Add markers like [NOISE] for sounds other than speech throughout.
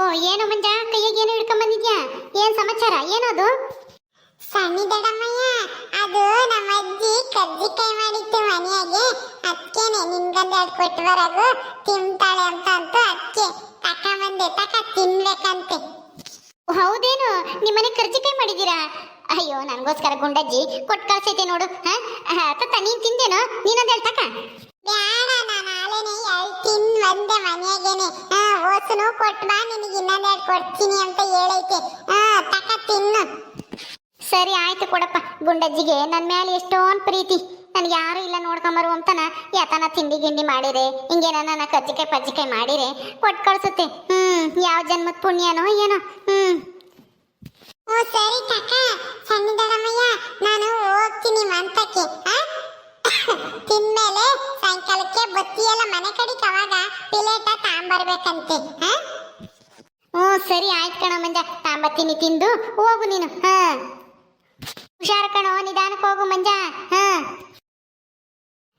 ಓ ಏನು ಮಂಜ? ಕೈಯಾಗ ಏನು ಹಿಡ್ಕೊಂಡ್ ಬಂದಿದ್ಯಾ? ಏನ್ ಸಮಾಚಾರ? ಏನದು? ಸಣ್ಣಿ ದಡಮ್ಮಯ್ಯ ಅದು ನಮ್ಮ ಅಜ್ಜಿ ಕಜ್ಜಿಕಾಯಿ ಮಾಡಿತ್ತು ಮನೆಯಾಗೆ. ಅದಕ್ಕೇನೆ ನಿನ್ಗೊಂದೆರಡು ಕೊಟ್ಟು ಬರೋದು. ತಿಂತಾಳೆ ಅಂತ ಅಂತ ಅದಕ್ಕೆ ತಕ ಬಂದೆ ತಕ ತಿನ್ಬೇಕಂತೆ. ಹೌದೇನು? ನಿಮ್ಮನೆ ಕರ್ಜಿಕಾಯಿ ಮಾಡಿದ್ದೀರಾ? ಅಯ್ಯೋ ನನ್ಗೋಸ್ಕರ ಗುಂಡಜ್ಜಿ ಕೊಟ್ಟು ಕಳ್ಸೈತೆ ನೋಡು ಹಾ? ತಾತ ನೀನ್ ತಿಂದೇನೋ? ನೀನೊಂದು ಹೇಳ್ತಕ್ಕ ಬಂದೆ ಮನೆಗೇನೆ. ಓಸನು ಕೊಟ್ಟು ಬಾ, ನಿನಗೆ ಇನ್ನೊಂದೆರಡು ಕೊಡ್ತೀನಿ ಅಂತ ಹೇಳೈತೆ. ತಕ ತಿನ್ನು. ಸರಿ, ಆಯ್ತು ಕೊಡಪ್ಪ. ಗುಂಡಜ್ಜಿಗೆ ನನ್ನ ಮೇಲೆ ಎಷ್ಟೊಂದು ಪ್ರೀತಿ. ನನಗೆ ಯಾರು ಇಲ್ಲ ನೋಡ್ಕೊಂಬರು ಅಂತನ. ಯಾತನ ತಿಂಡಿ ಗಿಂಡಿ ಮಾಡಿರೆ ಹಿಂಗೇನ ನನ್ನ ಕಜ್ಜಿಕಾಯಿ ಪಜ್ಜಿಕಾಯಿ ಮಾಡಿರೆ ಕೊಟ್ಟು ಕಳ್ಸುತ್ತೆ. ಹ್ಮ್, ಯಾವ ಜನ್ಮದ ಪುಣ್ಯನೋ ಏನೋ. ಹ್ಮ್. ಓ, ಸರಿ ಕಕ್ಕ ಸಣ್ಣ ದೊಡ್ಡಮ್ಮಯ್ಯ, ನಾನು ಹೋಗ್ತೀನಿ ಮಂತಕ್ಕೆ, ಆ? ತಿನ್ಮೇಲೆ ಸಾಯಂಕಾಲಕ್ಕೆ ಬತ್ತಿಯೆಲ್ಲ ಮನೆ ಕಡೆಗೆ ಅವಾಗ ಪ್ಲೇಟ ತಾಂಬರ್ಬೇಕಂತೆ? ಹ್ಞೂ, ಸರಿ ಆಯ್ತು ಕಣ ಮಂಜ. ತಾಂಬತ್ತೀನಿ ತಿಂದು ಹೋಗು ನೀನು, ಹಾ? ಹುಷಾರ ಕಣೋ, ನಿಧಾನಕ್ಕೆ ಹೋಗು ಮಂಜ, ಹಾ?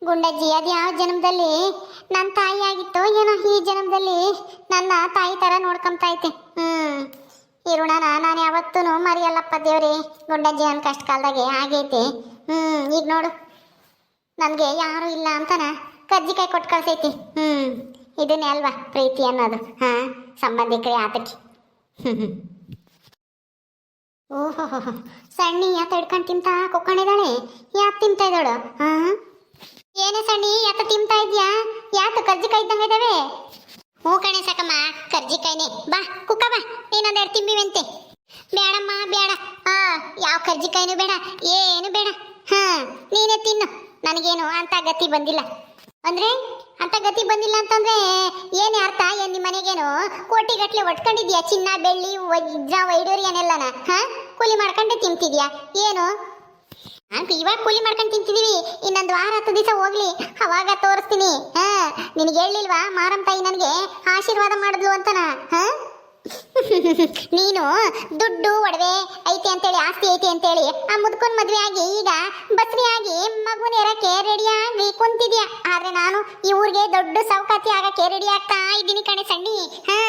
ಗುಂಡಜ್ಜಿ, ಅದು ಯಾವ ಜನ್ಮದಲ್ಲಿ? ನನ್ನ ತಾಯಿ ಆಗಿತ್ತು ಏನೋ ಈ ಜನ್ಮದಲ್ಲಿ? ನನ್ನ ತಾಯಿ ಥರ ನೋಡ್ಕೊಂತ ಐತೆ ಹ್ಮ್ ಈ ನಾನು ಯಾವತ್ತೂ ಮರಿಯಲ್ಲಪ್ಪ ದೇವ್ರಿ. ಗುಂಡಜ್ಜಿ ಕಷ್ಟ ಕಾಲದಾಗೆ ಆಗೈತೆ ಹ್ಮ್ ಈಗ ನೋಡು. ನನಗೆ ಯಾರು ಇಲ್ಲ ಅಂತನ? ಕಜ್ಜಿಕಾಯಿ ಕೊಟ್ಟು ಕಳ್ಸೈತಿ. ಹ್ಞೂ ಇದನ್ನೇ ಅಲ್ವಾ ಪ್ರೀತಿ ಅನ್ನೋದು. ಹಾ, ಸಂಬಂಧಿಕರೇ ಆತಕ್ಕೆ [LAUGHS] ಓಹೋ ಸಣ್ಣಿ ಯಾತ ಹಿಡ್ಕೊಂಡು ತಿಂತಾ ಕುಕ್ಕೊಂಡಿದ್ದಾಳೆ ಯಾಕೆ ತಿಂತಾ ಇದ್ದಾಳು? ಹಾ? ಏನೇ ಸಣ್ಣಿ, ಯಾತ ತಿಂತಾ ಇದ್ಯಾ? ಯಾತ ಕರ್ಜಿಕಾಯಿ ಇದ್ದಂಗೆ ಇದಾವೆ? ಹ್ಞೂ ಕಣೆ ಸಾಕಮ್ಮ, ಕರ್ಜಿಕಾಯಿನೇ. ಬಾ, ಕುಕ್ಕ ಬಾ. ನೀನೊಂದೆರಡು ತಿಂಬಿವಂತೆ ಬೇಡಮ್ಮ ಬೇಡ ಹಾಂ ಯಾವ ಕರ್ಜಿಕಾಯಿನೂ ಬೇಡ, ಏನು ಬೇಡ. ಹಾ, ನೀನೇ ತಿನ್ನು. ನನಗೇನು ಅಂತ ಗತಿ ಬಂದಿಲ್ಲ. ಅಂದ್ರೆ ಅಂತ ಗತಿ ಬಂದಿಲ್ಲ ಅಂತಂದ್ರೆ ಏನೇ ಅರ್ಥ? ಏನ್ ನಿಮ್ಮ ಮನೆಗೇನು ಕೋಟಿ ಗಟ್ಲೆ ಒಟ್ಕೊಂಡಿದ್ಯಾ? ಚಿನ್ನ, ಬೆಳ್ಳಿ ವಜ್ರ ವೈಡೂರ್ಯನೆಲ್ಲನ ಹಾ? ಕೂಲಿ ಮಾಡ್ಕೊಂಡೆ ತಿಂತಿದ್ಯಾ? ಏನು? ಅಂತ ಇವಾಗ ಕೂಲಿ ಮಾಡ್ಕೊಂಡು ತಿಂತಿದೀವಿ. ಇನ್ನೊಂದು ವಾರ ಹತ್ತು ದಿವಸ ಹೋಗ್ಲಿ. ಅವಾಗ ತೋರಿಸ್ತೀನಿ. ಹಾ? ನಿನಗೆ ಹೇಳಿಲ್ವಾ ಮಾರಂ ತಾಯಿ ನನಗೆ ಆಶೀರ್ವಾದ ಮಾಡಿದ್ಲು ಅಂತನ? ಹಾ? [LAUGHS] ನೀನು ದುಡ್ಡು, ಒಡವೆ ಐತೆ ಅಂತೇಳಿ, ಆಸ್ತಿ ಐತೆ ಅಂತೇಳಿ, ಆ ಮುದ್ಕೊಂಡ್ ಮದ್ವೆ ಆಗಿ ಈಗ ಬಸ್ರಿ ಆಗಿ ಮಗುನ ಇರಕ್ಕೆ ರೆಡಿ ಆಗಿ ಕುಂತಿದ್ಯಾ? ಆದ್ರೆ ನಾನು ಈ ಊರಿಗೆ ದೊಡ್ಡ ಸೌಕಾತಿ ಆಗಕ್ಕೆ ರೆಡಿ ಆಗ್ತಾ ಇದ್ದೀನಿ ಕಣೆ ಸಣ್ಣಿ. ಹಾ.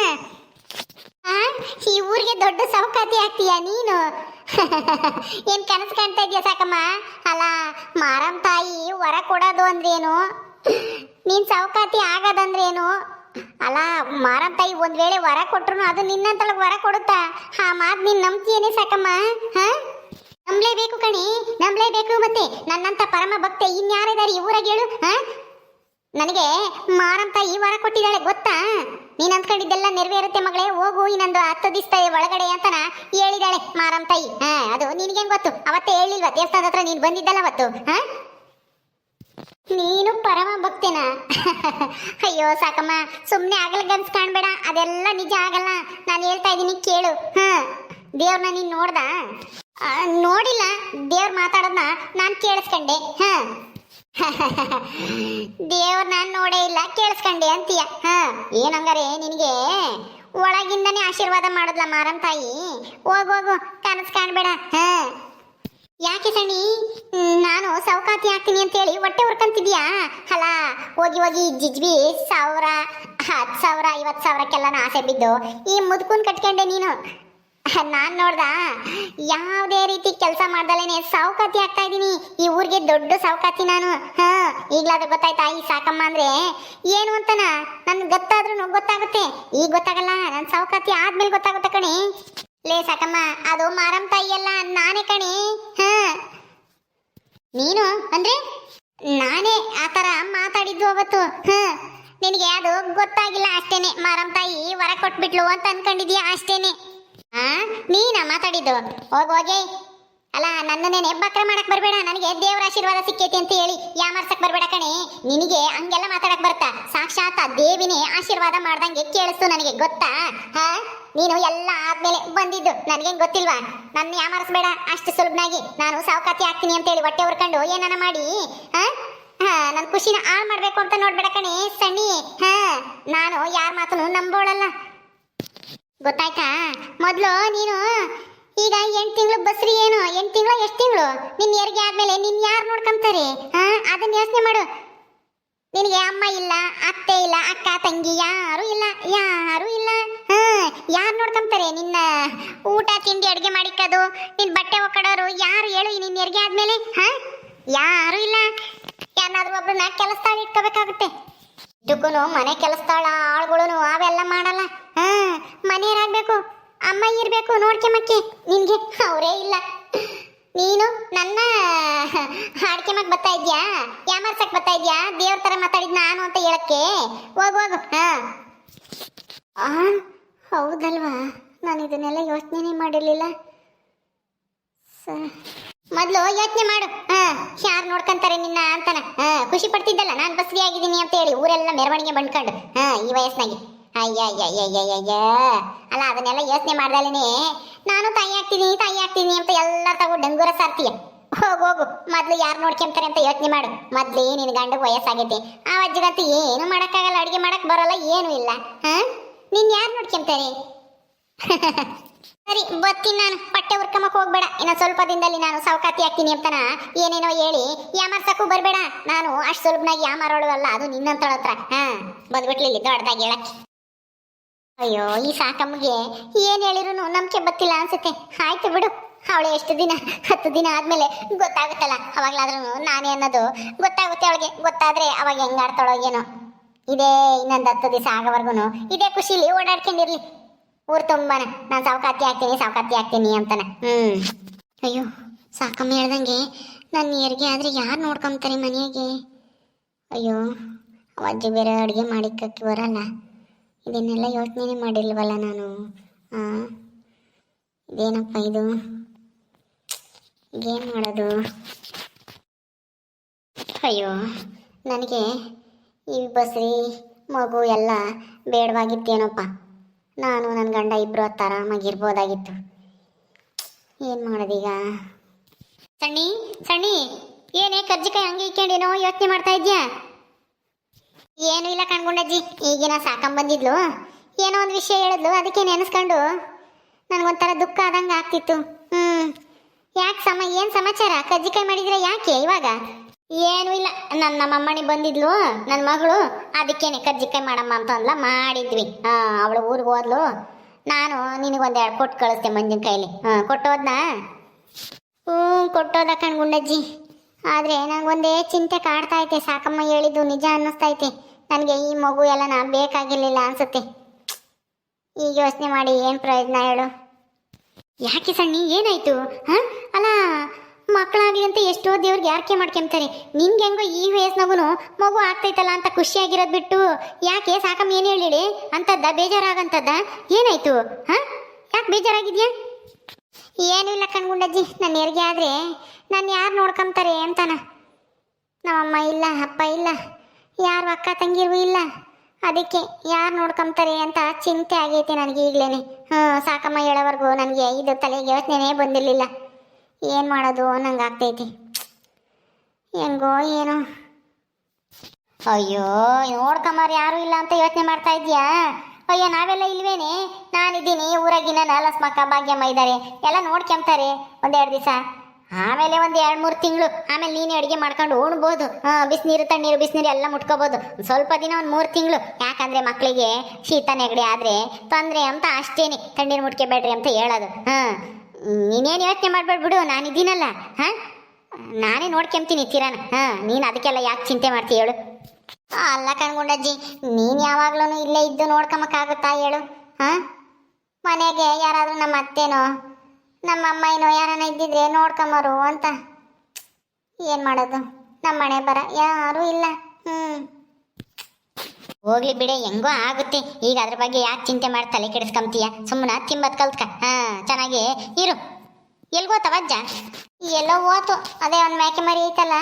ಈ ಊರಿಗೆ ದೊಡ್ಡ ಸೌಕಾತಿ ಆಗ್ತೀಯಾ ನೀನು? [LAUGHS] ಏನ್ ಕನಸು ಕಾಣ್ತಾ ಇದ್ಯಾ ಸಾಕಮ್ಮ? ಅಲ್ಲ ಮಾರಂ ತಾಯಿ, ವರ ಕೊಡೋದು ಅಂದ್ರೇನು? ನೀನ್ ಸೌಕಾತಿ ಆಗೋದಂದ್ರೇನು? ಅಲ್ಲ ಮಾರಂತಾಯಿ ಒಂದ್ ವೇಳೆ ವರ ಕೊಟ್ರು ಅದು ನಿನ್ನಂತಳಗ್ ವರ ಕೊಡುತ್ತಾ? ಆ ಮಾತ್ ನೀನ್ ನಂಬ್ತೀಯೇನೆ ಸಾಕಮ್ಮ, ಹಾ? ನಂಬ್ಲೇಬೇಕು ಕಣಿ, ನಂಬ್ಲೇಬೇಕು ಮತ್ತೆ. ನನ್ನಂತ ಪರಮ ಭಕ್ತೆ ಇನ್ಯಾರಿದಾರೆ ಈ ಊರಾಗ ಹೇಳು, ಹಾ? ನನಗೆ ಮಾರಂತ ಈ ವಾರ ಕೊಟ್ಟಿದ್ದಾಳೆ, ಗೊತ್ತಾ? ನೀನ್ ಅಂದ್ಕೊಂಡಿದ್ದೆಲ್ಲ ನೆರವೇರುತ್ತೆ ಮಗಳೇ, ಹೋಗು, ಇನ್ನೊಂದು ಹತ್ತು ದಿವಸ ಒಳಗಡೆ ಅಂತನ ಹೇಳಿದಾಳೆ ಮಾರಂತಾಯಿ ತಾಯಿ. ಹಾ, ಅದು ನಿನಗೆ ಗೊತ್ತು? ಅವತ್ತೇ ಹೇಳಿಲ್ವಾ, ದೇವಸ್ಥಾನದ ಹತ್ರ ನೀನ್ ಬಂದಿದ್ದಲ್ಲ ಅವತ್ತು, ಹಾ? ನೀನು ಪರಮ ಭಕ್ತಿನ? ಅಯ್ಯೋ, ಸಾಕಮ್ಮ. ಸುಮ್ಮನೆ ಆಗಲ್ಲ ಗನ್ಸ್ ಕಾಣ್ಬೇಡ. ಅದೆಲ್ಲ ನಿಜ ಆಗಲ್ಲ. ನಾನು ಹೇಳ್ತಾ ಇದ್ದೀನಿ, ಕೇಳು. ಹಾ. ದೇವ್ರನ್ನ ನೀನ್ ನೋಡ್ದ? ನೋಡಿಲ್ಲ. ದೇವ್ರ ಮಾತಾಡೋದನ್ನ ನಾನು ಕೇಳಿಸ್ಕೊಂಡೆ. ಹ. ದೇವ್ರ ನಾನು ನೋಡೇ ಇಲ್ಲ, ಕೇಳಿಸ್ಕೊಂಡೆ ಅಂತೀಯ. ಹಾ. ಏನಂಗಾರೆ ನಿನಗೆ? ಒಳಗಿಂದನೇ ಆಶೀರ್ವಾದ ಮಾಡಿದ್ಲ ಮಾರಂ ತಾಯಿ. ಹೋಗು ಹೋಗು. ಕನಸು ಕಾಣ್ಬೇಡ. ಹಾ. ಯಾಕೆ ಸಣ್ಣಿ? ನಾನು ಸೌಕಾತಿ ಆಗ್ತೀನಿ ಅಂತೇಳಿ ಹೊಟ್ಟೆ ಹುರ್ಕಂತಿದ್ಯಾ ಅಲ್ಲ ಹೋಗಿ ಹೋಗಿ ಜಿಜ್ಬಿ, ಸಾವಿರ, ಹತ್ತು ಸಾವಿರ, ಐವತ್ತು ಸಾವಿರಕ್ಕೆಲ್ಲ ಆಸೆ ಬಿದ್ದು ಈ ಮುದುಕುನ್ ಕಟ್ಕೊಂಡೆ ನೀನು. ನಾನು ನೋಡ್ದ, ಯಾವುದೇ ರೀತಿ ಕೆಲಸ ಮಾಡ್ದಲೇನೆ ಸಾವುಕಾತಿ ಆಗ್ತಾ ಇದ್ದೀನಿ. ಈ ಊರಿಗೆ ದೊಡ್ಡ ಸಾವುಕಾತಿ ನಾನು. ಹಾ ಈಗ್ಲಾದ್ರೂ ಗೊತ್ತಾಯ್ತಾ? ಈ ಸಾಕಮ್ಮ ಅಂದ್ರೆ ಏನು ಅಂತನ? ನನ್ಗೆ ಗೊತ್ತಾದ್ರೂ ಗೊತ್ತಾಗುತ್ತೆ. ಈಗ ಗೊತ್ತಾಗಲ್ಲ ನನ್ನ ಸಾವುಕಾತಿ ಆದ್ಮೇಲೆ ಗೊತ್ತಾಗುತ್ತೆ ಕಣೆ. ಲೇ ಸಕಮ್ಮ, ಅದು ಮಾರಂ ತಾಯಿ ಅಲ್ಲ ನಾನೇ ಕಣಿ. ಹ. ನೀನು? ಅಂದ್ರೆ? ನಾನೇ ಆ ಥರ ಮಾತಾಡಿದ್ದು ಅವತ್ತು. ಹ. ನಿನಗೆ ಅದು ಗೊತ್ತಾಗಿಲ್ಲ ಅಷ್ಟೇನೆ. ಮಾರಂ ತಾಯಿ ವರ ಕೊಟ್ಬಿಟ್ಲು ಅಂತ ಅನ್ಕೊಂಡಿದ್ಯಾ ಅಷ್ಟೇನೆ. ಆ? ನೀನ ಮಾತಾಡಿದ್ದು? ಹೋಗೋಗೆ ಹೋಗೆ. ಅಲ್ಲ ನೆನೆ ಬಕ್ರ ಮಾಡಕ್ ಬರಬೇಡ, ನನಗೆ ದೇವರ ಆಶೀರ್ವಾದ ಸಿಕ್ಕೈತಿ ಅಂತ ಹೇಳಿ ಯಾಮರ್ಸಕ್ ಬರ್ಬೇಡ ಕಣೆ. ನಿನಗೆ ಹಂಗೆಲ್ಲ ಮಾತಾಡಕ್ ಬರ್ತಾ ಸಾಕ್ಷಾತ್ ದೇವಿನೇ ಆಶೀರ್ವಾದ ಮಾಡ್ದಂಗೆ ಕೇಳಿಸ್ತು ನನಗೆ, ಗೊತ್ತಾ? ಹಾ? ನೀನು ಎಲ್ಲ ಆದ್ಮೇಲೆ ಬಂದಿದ್ದು, ನನಗೇನು ಗೊತ್ತಿಲ್ವಾ? ನನ್ನ ಯಾಮರಿಸ್ಬೇಡ ಅಷ್ಟು ಸುಲಭನಾಗಿ ನಾನು ಸಾವುಕಾತಿ ಆಗ್ತೀನಿ ಅಂತೇಳಿ ಹೊಟ್ಟೆ ಹುರ್ಕೊಂಡು ಏನನ ಮಾಡಿ, ಹಾ? ಹಾ ನನ್ನ ಖುಷಿನ ಹಾಳು ಮಾಡ್ಬೇಕು ಅಂತ ನೋಡ್ಬೇಡ ಕಣೆ, ಸಣ್ಣಿ, ಹಾ? ನಾನು ಯಾರ ಮಾತನ್ನು ನಂಬೋಳಲ್ಲ. ಗೊತ್ತಾಯ್ತಾ? ಮೊದಲು ನೀನು ಈಗ ಎಂಟು ತಿಂಗಳು ಬಸ್ರಿ ಏನು? ಎಂಟು ತಿಂಗಳು, ಎಷ್ಟು ತಿಂಗಳು? ನಿನ್ನ ಹೆರಿಗೆ ಆದ್ಮೇಲೆ ನಿನ್ ಯಾರು ನೋಡ್ಕೊಂತಾರೆ ಹಾ? ಅದನ್ನ ಯೋಚನೆ ಮಾಡು. ನಿನಗೆ ಅಮ್ಮ ಇಲ್ಲ, ಅತ್ತೆ ಇಲ್ಲ, ಅಕ್ಕ, ತಂಗಿ ಯಾರು ಇಲ್ಲ ಯಾರು ಇಲ್ಲ. ಹಾ, ಯಾರು ನೋಡ್ಕೊಂತಾರೆ ನಿನ್ನ ಊಟ, ತಿಂಡಿ, ಅಡುಗೆ ಮಾಡಿಕ್ಕದು ನಿನ್ನ ಬಟ್ಟೆ ಒಕ್ಕಡೋರು ಯಾರು ಹೇಳು ನಿನ್ನ ಹೆರಿಗೆ ಆದ್ಮೇಲೆ? ಹಾ? ಯಾರು ಇಲ್ಲ. ಯಾರನ್ನಾದ್ರೂ ನಾ ಕೆಲಸದಾಳ ಇಟ್ಕೋಬೇಕಾಗುತ್ತೆ. ಇಟ್ಟಕ್ಕೂ ಮನೆ ಕೆಲಸದಾಳ ಆಳುಗಳು ಅವೆಲ್ಲ ಮಾಡಲ್ಲ. ಹಾ ಮನೆಯರಾಗಬೇಕು ಅಮ್ಮ ಇರಬೇಕು ನೋಡ್ಕೆಮಕ್ಕೆ ನಿನಗೆ ಅವರೇ ಇಲ್ಲ. ನೀನು ನನ್ನ ಹಾಡ್ಕೆಮಕ್ ಬರ್ತಾ ಇದ್ಯಾ? ಯಾಮರ್ಸಕ್ ಬರ್ತಾ ಇದ್ಯಾ? ದೇವ್ರ ಥರ ಮಾತಾಡಿದ್ ನಾನು ಅಂತ ಹೇಳಕ್ಕೆ? ಹೋಗು ಹೋಗು. ಹಾಂ. ಹೌದಲ್ವಾ? ನಾನು ಇದನ್ನೆಲ್ಲ ಯೋಚನೆನೇ ಮಾಡಿರಲಿಲ್ಲ. ಸರ್ ಮೊದಲು ಯೋಚನೆ ಮಾಡು. ಹಾಂ, ಯಾರು ನೋಡ್ಕೊಂತಾರೆ ನಿನ್ನ ಅಂತಾನ? ಹಾಂ, ಖುಷಿ ಪಡ್ತಿದ್ದಲ್ಲ, ನಾನು ಬಸ್ರಿ ಆಗಿದ್ದೀನಿ ಅಂತ ಹೇಳಿ ಊರೆಲ್ಲ ಮೆರವಣಿಗೆ ಬಂದ್ಕೊಂಡು. ಹಾಂ, ಈ ವಯಸ್ಸಿನಾಗೆ. ಅಯ್ಯ ಅಯ್ಯ ಅಯ್ಯ ಅಯ್ಯ ಅಯ್ಯ ಅಲ್ಲ, ಅದನ್ನೆಲ್ಲ ಯೋಚನೆ ಮಾಡ್ದಲೇನೆ ನಾನು ತಾಯಿ ಆಗ್ತೀನಿ ತಾಯಿ ಆಗ್ತೀನಿ ಅಂತ ಎಲ್ಲ ತಗೋ ಡಂಗೂರ ಸಾರ್ತೀಯ? ಹೋಗು ಹೋಗು. ಮೊದ್ಲು ಯಾರು ನೋಡ್ಕೊಂತಾರೆ ಅಂತ ಯೋಚನೆ ಮಾಡು. ಮೊದ್ಲೇ ನಿನ್ನ ಗಂಡಗೆ ವಯಸ್ಸಾಗೈತೆ. ಆ ಅಜ್ಜಿಗಂತೂ ಏನು ಮಾಡಕ್ಕಾಗಲ್ಲ, ಅಡುಗೆ ಮಾಡಕ್ ಬರಲ್ಲ, ಏನು ಇಲ್ಲ. ಹಾ? ನಿನ್ ಯಾರು ನೋಡ್ಕೊಂತಾರೆ? ಸರಿ, ಬತ್ತೀನಿ ನಾನು. ಪಟ್ಟೆ ಉರ್ಕಮಕ್ ಹೋಗ್ಬೇಡ. ಇನ್ನ ಸ್ವಲ್ಪ ದಿನದಲ್ಲಿ ನಾನು ಸೌಕಾತಿ ಆಗ್ತೀನಿ ಅಂತನ ಏನೇನೋ ಹೇಳಿ ಯಾಮಾರ್ಸಕ್ಕೂ ಬರಬೇಡ. ನಾನು ಅಷ್ಟು ಸುಲಭನಾಗಿ ಯಾಮಾರೋಳು ಅಲ್ಲ ಅದು ನಿನ್ನಂತಳ ಹತ್ರ ಹಾ ಬಂದ್ಬಿಟ್ಲಿಲ್ಲಿ ದೊಡ್ಡದಾಗಿ ಹೇಳಕ್ಕೆ. ಅಯ್ಯೋ, ಈ ಸಾಕಮ್ಮಗೆ ಏನ್ ಹೇಳಿರು ನಂಬಿಕೆ ಬತ್ತಿಲ್ಲ ಅನ್ಸುತ್ತೆ. ಆಯ್ತು ಬಿಡು. ಅವಳು ಎಷ್ಟು ದಿನ, ಹತ್ತು ದಿನ ಆದ್ಮೇಲೆ ಗೊತ್ತಾಗುತ್ತಲ್ಲ. ಅವಾಗ್ಲಾದ್ರೂ ನಾನೇ ಅನ್ನೋದು ಗೊತ್ತಾಗುತ್ತೆ ಅವಳಿಗೆ. ಗೊತ್ತಾದ್ರೆ ಅವಾಗ ಹೆಂಗಾಡ್ತಾಳೋ ಏನೋ. ಇದೇ ಇನ್ನೊಂದು ಹತ್ತು ದಿವಸ ಆಗೋವರೆಗೂ ಇದೇ ಖುಷಿಲಿ ಓಡಾಡ್ಕೊಂಡಿರ್ಲಿ. ಊರು ತುಂಬಾನ. ನಾನು ಸಾವುಕಾತಿ ಹಾಕ್ತೀನಿ ಸಾವುಕಾತಿ ಹಾಕ್ತೀನಿ ಅಂತಾನೆ. ಹ್ಮ್. ಅಯ್ಯೋ, ಸಾಕಮ್ಮ ಹೇಳ್ದಂಗೆ ನನ್ನ ನೀರಿಗೆ ಆದ್ರೆ ಯಾರು ನೋಡ್ಕೊಂತಾರೆ ಮನೆಯಾಗೆ ಅಯ್ಯೋ ಅಜ್ಜಿ ಬೇರೆ ಅಡುಗೆ ಮಾಡಿಕ್ಕಿ ಬರಲ್ಲ ಇದನ್ನೆಲ್ಲ ಯೋಚನೆ ಮಾಡಿಲ್ವಲ್ಲ ನಾನು? ಇದೇನಪ್ಪ ಇದು? ಏನು ಮಾಡೋದು ಅಯ್ಯೋ, ನನಗೆ ಈ ಬಸ್ರಿ, ಮಗು ಎಲ್ಲ ಬೇಡವಾಗಿತ್ತೇನಪ್ಪ. ನಾನು ನನ್ನ ಗಂಡ ಇಬ್ಬರು ಹೊತ್ತು ಆರಾಮಾಗಿರ್ಬೋದಾಗಿತ್ತು. ಏನು ಮಾಡೋದೀಗ? ಸಣ್ಣಿ ಸಣ್ಣಿ, ಏನೇ ಕರ್ಜಿಕಾಯಿ ಹಂಗೆ ಇಕ್ಕೊಂಡೇನೋ ಯೋಚನೆ ಮಾಡ್ತಾ ಇದ್ಯಾ? ಏನು ಇಲ್ಲ ಕಣ್ಗುಂಡಜ್ಜಿ ಈಗಿನ ಸಾಕಂಬಂದಿದ್ಲು. ಏನೋ ಒಂದು ವಿಷಯ ಹೇಳಿದ್ಲು, ಅದಕ್ಕೆ ನೆನೆಸ್ಕೊಂಡು ನನಗೊಂಥರ ದುಃಖ ಆದಂಗೆ ಆಗ್ತಿತ್ತು. ಹ್ಞೂ ಯಾಕೆ ಸಮ, ಏನು ಸಮಾಚಾರ? ಕಜ್ಜಿಕಾಯಿ ಮಾಡಿದ್ರೆ ಯಾಕೆ ಇವಾಗ? ಏನೂ ಇಲ್ಲ. ನನ್ನ ನಮ್ಮಮ್ಮಣಿ ಬಂದಿದ್ಲು ನನ್ನ ಮಗಳು. ಅದಕ್ಕೇನೆ ಕಜ್ಜಿಕಾಯಿ ಮಾಡಮ್ಮ ಅಂತ ಅಂದ್ಲ ಮಾಡಿದ್ವಿ. ಹಾಂ, ಅವಳು ಊರಿಗೆ ಹೋದ್ಲು. ನಾನು ನಿನಗೊಂದು ಎರಡು ಕೊಟ್ಟು ಕಳಿಸ್ತೆ ಮಂಜಿನ ಕೈಲಿ. ಹಾಂ, ಕೊಟ್ಟೋದ್ನಾ? ಹ್ಞೂ ಕೊಟ್ಟೋದ ಕಣ್ಗುಂಡಜ್ಜಿ ಆದರೆ ನನಗೊಂದೇ ಚಿಂತೆ ಕಾಡ್ತಾ ಐತೆ. ಸಾಕಮ್ಮ ಹೇಳಿದ್ದು ನಿಜ ಅನ್ನಿಸ್ತೈತೆ ನನಗೆ ಈ ಮಗು ಎಲ್ಲ ನಾ ಬೇಕಾಗಿರಲಿಲ್ಲ ಅನ್ಸುತ್ತೆ. ಈಗ ಯೋಚನೆ ಮಾಡಿ ಏನು ಪ್ರಯೋಜನ ಹೇಳು? ಯಾಕೆ ಸಣ್ಣಿ, ಏನಾಯಿತು? ಹಾಂ? ಅಲ್ಲ, ಮಕ್ಕಳಾಗಲಿ ಅಂತ ಎಷ್ಟೋ ದೇವ್ರಿಗೆ ಯಾಕೆ ಮಾಡ್ಕೊಂತಾರೆ? ನಿಂಗೆ ಹೆಂಗೋ ಈ ವಯಸ್ಸಿನಾಗೂ ಮಗು ಆಗ್ತೈತಲ್ಲ ಅಂತ ಖುಷಿಯಾಗಿರೋದು ಬಿಟ್ಟು ಯಾಕೆ ಸಾಕಮ್ಮ ಏನು ಹೇಳಿ ಅಂತದ್ದ ಬೇಜಾರಾಗಂತದ್ದ ಏನಾಯ್ತು? ಹಾಂ? ಯಾಕೆ ಬೇಜಾರಾಗಿದ್ಯಾ? ಏನೂ ಇಲ್ಲ ಕಣ್ಗುಂಡಜ್ಜಿ ನನ್ನ ಹೆರಿಗೆ ಆದರೆ ನಾನು ಯಾರು ನೋಡ್ಕೊಂತಾರೆ ಅಂತಾನ. ನಮ್ಮಮ್ಮ ಇಲ್ಲ, ಅಪ್ಪ ಇಲ್ಲ, ಯಾರು ಅಕ್ಕ ತಂಗಿರು ಇಲ್ಲ. ಅದಕ್ಕೆ ಯಾರು ನೋಡ್ಕೊಂತಾರೆ ಅಂತ ಚಿಂತೆ ಆಗೈತೆ ನನಗೆ ಈಗಲೇ ಹ್ಞೂ ಸಾಕಮ್ಮ ಹೇಳೋವರೆಗೂ ನನಗೆ ಇದು ತಲೆಗೆ ಯೋಚನೆನೇ ಬಂದಿರಲಿಲ್ಲ. ಏನು ಮಾಡೋದು ನಂಗೆ ಆಗ್ತೈತಿ. ಹೆಂಗೋ ಏನೋ. ಅಯ್ಯೋ ನೋಡ್ಕೊಂಬಾರ ಯಾರು ಇಲ್ಲ ಅಂತ ಯೋಚನೆ ಮಾಡ್ತಾ ಇದೀಯಾ ಅಯ್ಯೋ, ನಾವೆಲ್ಲ ಇಲ್ವೇನೆ? ನಾನಿದ್ದೀನಿ, ಊರಾಗಿನ ನಾಲಸ್ಮಕ್ಕ, ಭಾಗ್ಯಮ್ಮ ಇದ್ದಾರೆ. ಎಲ್ಲ ನೋಡ್ಕೊಂತಾರೆ ಒಂದೆರಡು ದಿವಸ. ಆಮೇಲೆ ಒಂದು ಎರಡು ಮೂರು ತಿಂಗಳು. ಆಮೇಲೆ ನೀನೇ ಅಡುಗೆ ಮಾಡ್ಕೊಂಡು ಉಣ್ಬೋದು. ಬಿಸಿನೀರು, ತಣ್ಣೀರು, ಬಿಸಿನೀರು ಎಲ್ಲ ಮುಟ್ಕೋಬೋದು. ಸ್ವಲ್ಪ ದಿನ ಒಂದು ಮೂರು ತಿಂಗಳು. ಯಾಕಂದರೆ ಮಕ್ಕಳಿಗೆ ಶೀತ ನೆಗಡಿ ಆದರೆ ತೊಂದರೆ ಅಂತ ಅಷ್ಟೇನೆ. ತಣ್ಣೀರು ಮುಟ್ಕೋಬೇಡ್ರಿ ಅಂತ ಹೇಳೋದು. ಹಾಂ. ನೀನೇನು ಯೋಚನೆ ಮಾಡಬೇಡ ಬಿಡು, ನಾನಿದ್ದೀನಲ್ಲ. ಹಾಂ? ನಾನೇ ನೋಡ್ಕೊಂತೀನಿ ತೀರಾನ. ಹಾಂ, ನೀನು ಅದಕ್ಕೆಲ್ಲ ಯಾಕೆ ಚಿಂತೆ ಮಾಡ್ತೀಯ ಹೇಳು. ಅಲ್ಲ ಕಣ್ಗುಂಡಜ್ಜಿ, ನೀನು ಯಾವಾಗ್ಲೂ ಇಲ್ಲೇ ಇದ್ದು ನೋಡ್ಕೊಂಬಕ್ಕಾಗುತ್ತಾ ಹೇಳು ಹಾಂ ಮನೆಗೆ ಯಾರಾದರೂ ನಮ್ಮ ಅತ್ತೇನೋ, ನಮ್ಮ ಅಮ್ಮನೋ ಯಾರನ್ನ ಇದ್ದಿದ್ರೆ ನೋಡ್ಕೊಂಬರು ಅಂತ. ಏನು ಮಾಡೋದು? ನಮ್ಮ ಮನೆ ಬರ ಯಾರು ಇಲ್ಲ. ಹ್ಞೂ ಹೋಗ್ಲಿ ಬಿಡೆ, ಹೆಂಗೋ ಆಗುತ್ತೆ. ಈಗ ಅದ್ರ ಬಗ್ಗೆ ಯಾಕೆ ಚಿಂತೆ ಮಾಡಿ ತಲೆ ಕೆಡಿಸ್ಕೊಂತೀಯ ಸುಮ್ಮನೆ ತಿಂಬತ್ ಕಲ್ತ್ಕ. ಹಾ, ಚೆನ್ನಾಗಿ ಇರು. ಎಲ್ಗೋ ಅಜ್ಜ ಎಲ್ಲೋ ಹೋತು. ಅದೇ ಒಂದು ಮೇಕೆ ಮರಿ ಐತಲ್ಲ?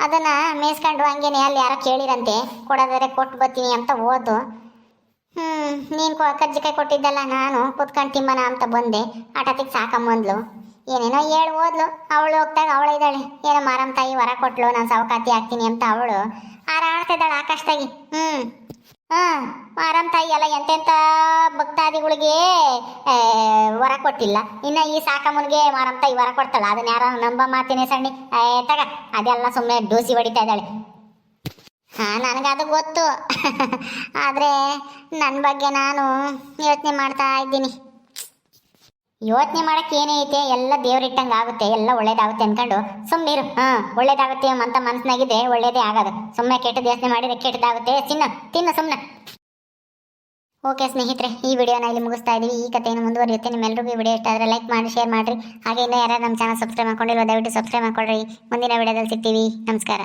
ಅದನ್ನ ಮೇಯ್ಸ್ಕೊಂಡು ಹಂಗೇನೆ, ಅಲ್ಲಿ ಯಾರೋ ಕೇಳಿರಂತೆ, ಕೊಡೋದಾದ್ರೆ ಕೊಟ್ಟು ಬರ್ತೀನಿ ಅಂತ ಓದು. ಹ್ಞೂ ನೀನು ಕಜ್ಜಿಕಾಯಿ ಕೊಟ್ಟಿದ್ದಲ್ಲ ನಾನು, ಕುತ್ಕೊಂಡು ತಿಮ್ಮನ ಅಂತ ಬಂದೆ. ಆಟತಿಗೆ ಸಾಕಂಬಂದ್ಲು ಏನೇನೋ ಹೇಳಿ ಓದ್ಲು. ಅವಳು ಹೋಗ್ದಾಗ ಅವಳು ಇದ್ದಾಳೆ. ಏನೋ ಮಾರಮ್ಮ ತಾಯಿ ವರ ಕೊಟ್ಲು, ನಾನು ಸಾವುಕಾತಿ ಹಾಕ್ತೀನಿ ಅಂತ ಅವಳು. ಹಾರಾಡ್ತಿದ್ದಾಳೆ ಆಕಾಶದಾಗಿ. ಹ್ಮ್. ಹಾ, ಮಾರಮ್ಮ ತಾಯಿ ಎಲ್ಲ ಎಂತೆಂಥ ಭಕ್ತಾದಿಗಳಿಗೆ ವರ ಕೊಟ್ಟಿಲ್ಲ. ಇನ್ನು ಈ ಸಾಕಮ್ಮನಿಗೆ ಮಾರಮ್ಮ ತಾಯಿ ವರ ಕೊಡ್ತಾಳ. ಅದನ್ನ ಯಾರ ನಂಬ ಮಾತೇನೆ ಸಣ್ಣಿ. ತಗ, ಅದೆಲ್ಲ ಸುಮ್ಮನೆ ಡೋಸಿ ಹೊಡಿತಾ ಇದ್ದಾಳೆ. ಹಾಂ, ನನಗದು ಗೊತ್ತು. [LAUGHS] ಆದರೆ ನನ್ನ ಬಗ್ಗೆ ನಾನು ಯೋಚನೆ ಮಾಡ್ತಾ ಇದ್ದೀನಿ. ಯೋಚನೆ ಮಾಡಕ್ಕೆ ಏನೇ ಐತೆ, ಎಲ್ಲ ದೇವ್ರಿಟ್ಟಂಗೆ ಆಗುತ್ತೆ, ಎಲ್ಲ ಒಳ್ಳೇದಾಗುತ್ತೆ ಅನ್ಕೊಂಡು ಸುಮ್ಮನಿರು ಹಾಂ, ಒಳ್ಳೇದಾಗುತ್ತೆ ಅಂತ ಮನಸ್ಸಿನಾಗಿದ್ರೆ ಒಳ್ಳೇದೇ ಆಗೋದು. ಸುಮ್ಮನೆ ಕೆಟ್ಟದ ಯೋಚನೆ ಮಾಡಿದ್ರೆ ಕೆಟ್ಟದಾಗುತ್ತೆ. ತಿನ್ನ, ತಿನ್ನು ಸುಮ್ಮನೆ ಓಕೆ ಸ್ನೇಹಿತರೆ, ಈ ವಿಡಿಯೋನ ಇಲ್ಲಿ ಮುಗಿಸ್ತಾ ಇದ್ದೀವಿ ಈ ಕಥೆಯನ್ನು ಮುಂದುವರಿಯುತ್ತೆ. ನಿಮ್ಮೆಲ್ಲರಿಗೂ ಈ ವಿಡಿಯೋ ಇಷ್ಟ ಆದರೆ ಲೈಕ್ ಮಾಡಿ, ಶೇರ್ ಮಾಡಿರಿ. ಹಾಗೆ ಇನ್ನೂ ಯಾರು ನಮ್ಮ ಚಾನಲ್ ಸಬ್ಸ್ಕ್ರೈಬ್ ಮಾಡ್ಕೊಂಡಿರೋ ದಯವಿಟ್ಟು ಸಬ್ಸ್ಕ್ರೈಬ್ ಮಾಡ್ಕೊಳ್ರಿ. ಮುಂದಿನ ವಿಡಿಯೋದಲ್ಲಿ ಸಿಗ್ತೀವಿ. ನಮಸ್ಕಾರ.